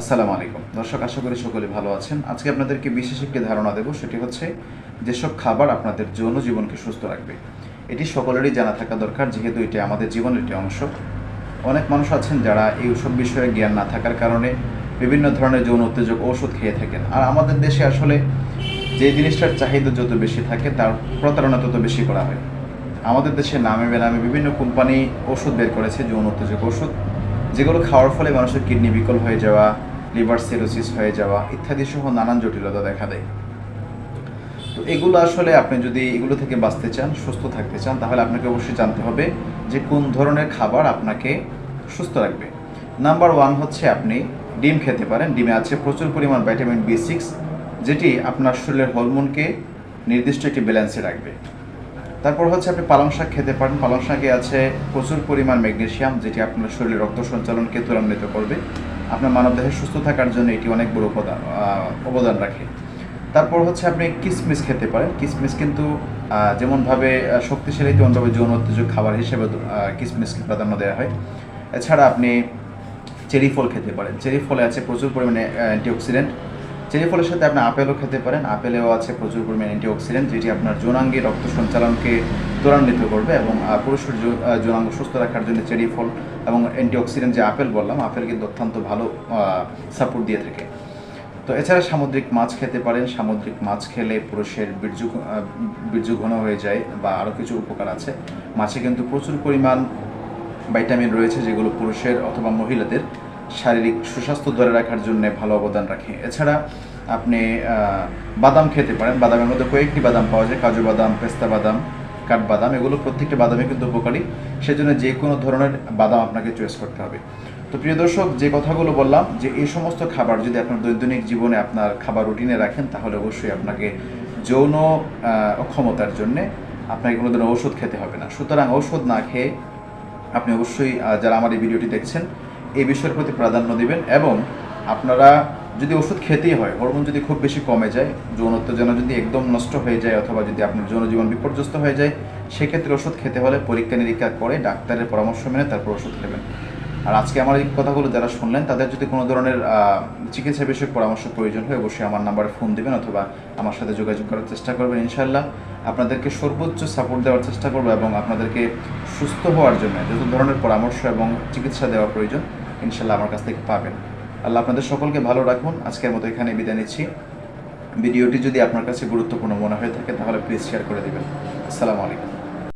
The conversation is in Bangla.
আসসালামু আলাইকুম। দর্শক, আশা করি সকলে ভালো আছেন। আজকে আপনাদেরকে বিশেষ একটি ধারণা দেব, সেটি হচ্ছে যেসব খাবার আপনাদের যৌন জীবনকে সুস্থ রাখবে, এটি সকলেরই জানা থাকা দরকার, যেহেতু এটি আমাদের জীবনের একটি অংশ। অনেক মানুষ আছেন যারা এই সব বিষয়ে জ্ঞান না থাকার কারণে বিভিন্ন ধরনের যৌন উত্তেজক ঔষধ খেয়ে থাকেন। আর আমাদের দেশে আসলে যে জিনিসটার চাহিদা যত বেশি থাকে, তার প্রতারণা তত বেশি করা হয়। আমাদের দেশে নামে বেনামে বিভিন্ন কোম্পানি ওষুধ বের করেছে, যৌন উত্তেজক ওষুধ যেগুলো খাওয়ার ফলে মানুষের কিডনি বিকল হয়ে যাওয়া লিভার সিরোসিস হয়ে যাওয়া ইত্যাদি সহ নানান জটিলতা দেখা দেয়। তো এগুলো আসলে আপনি যদি এগুলো থেকে বাঁচতে চান, সুস্থ থাকতে চান, তাহলে আপনাকে অবশ্যই জানতে হবে যে কোন ধরনের খাবার আপনাকে সুস্থ রাখবে। নাম্বার ওয়ান হচ্ছে আপনি ডিম খেতে পারেন। ডিমে আছে প্রচুর পরিমাণ ভিটামিন বি সিক্স, যেটি আপনার শরীরের হরমোনকে নির্দিষ্ট একটি ব্যালেন্সে রাখবে। তারপর হচ্ছে আপনি পালং শাক খেতে পারেন। পালং শাকে আছে প্রচুর পরিমাণ ম্যাগনেশিয়াম, যেটি আপনার শরীরে রক্ত সঞ্চালনকে ত্বরান্বিত করবে। আপনার মানবদেহে সুস্থ থাকার জন্য এটি অনেক বড় উপাদান অবদান রাখে। তারপর হচ্ছে আপনি কিসমিস খেতে পারেন। কিসমিস কিন্তু যেমনভাবে শক্তিশালী তেমনভাবে যৌন উত্তেজক খাবার হিসেবে কিসমিসকে প্রাধান্য দেওয়া হয়। এছাড়া আপনি চেরি ফল খেতে পারেন। চেরি ফলে আছে প্রচুর পরিমাণে অ্যান্টিঅক্সিডেন্ট চেরি ফলের সাথে আপনি আপেলও খেতে পারেন। আপেলেও আছে প্রচুর পরিমাণে অ্যান্টিঅক্সিডেন্ট যেটি আপনার যৌনাঙ্গে রক্ত সঞ্চালনকে ত্বরান্বিত করবে এবং পুরুষের যৌনাঙ্গ সুস্থ রাখার জন্য চেরি ফল এবং অ্যান্টিঅক্সিডেন্ট যে আপেল বললাম, আপেল কিন্তু অত্যন্ত ভালো সাপোর্ট দিয়ে থাকে। তো এছাড়া সামুদ্রিক মাছ খেতে পারেন। সামুদ্রিক মাছ খেলে পুরুষের বীর্য বীর্য ঘন হয়ে যায় বা আরও কিছু উপকার আছে। মাছে কিন্তু প্রচুর পরিমাণ ভাইটামিন রয়েছে যেগুলো পুরুষের অথবা মহিলাদের শারীরিক সুস্বাস্থ্য ধরে রাখার জন্য ভালো অবদান রাখে। এছাড়া আপনি বাদাম খেতে পারেন। বাদামের মধ্যে কয়েকটি বাদাম পাওয়া যায়। কাজু বাদাম, পেস্তা বাদাম কাঠবাদাম এগুলো প্রত্যেকটা বাদামই কিন্তু উপকারী। সেজন্য যে কোনো ধরনের বাদাম আপনাকে চয়েস করতে হবে। তো প্রিয় দর্শক, যে কথাগুলো বললাম, যে এই সমস্ত খাবার যদি আপনার দৈনন্দিন জীবনে আপনার খাবার রুটিনে রাখেন, তাহলে অবশ্যই আপনাকে যৌন অক্ষমতার জন্যে আপনাকে কোনো ধরনের ওষুধ খেতে হবে না। সুতরাং ঔষধ না খেয়ে আপনি অবশ্যই যারা আমার এই ভিডিওটি দেখছেন, এই বিষয়ের প্রতি প্রাধান্য দিবেন এবং আপনারা যদি ওষুধ খেতেই হয়, হরমোন যদি খুব বেশি কমে যায়, যৌন উত্তেজনা যদি একদম নষ্ট হয়ে যায় অথবা যদি আপনার যৌন জীবন বিপর্যস্ত হয়ে যায়, সেক্ষেত্রে ওষুধ খেতে হলে পরীক্ষা নিরীক্ষা করে ডাক্তারের পরামর্শ মেনে তারপর ওষুধ খেবেন। আর আজকে আমার এই কথাগুলো যারা শুনলেন, তাদের যদি কোনো ধরনের চিকিৎসা বিষয়ক পরামর্শ প্রয়োজন হয়, অবশ্যই আমার নাম্বারে ফোন দিবেন অথবা আমার সাথে যোগাযোগ করার চেষ্টা করবেন ইনশাল্লাহ আপনাদেরকে সর্বোচ্চ সাপোর্ট দেওয়ার চেষ্টা করব এবং আপনাদেরকে সুস্থ হওয়ার জন্য যত ধরনের পরামর্শ এবং চিকিৎসা দেওয়া প্রয়োজন ইনশাল্লাহ আমার কাছ থেকে পাবেন। আল্লাহ আপনাদের সকলকে ভালো রাখুন। আজকের মতো এখানে বিদায় নিচ্ছি। ভিডিওটি যদি আপনার কাছে গুরুত্বপূর্ণ মনে হয়ে থাকে, তাহলে প্লিজ শেয়ার করে দেবেন। আসসালামু আলাইকুম।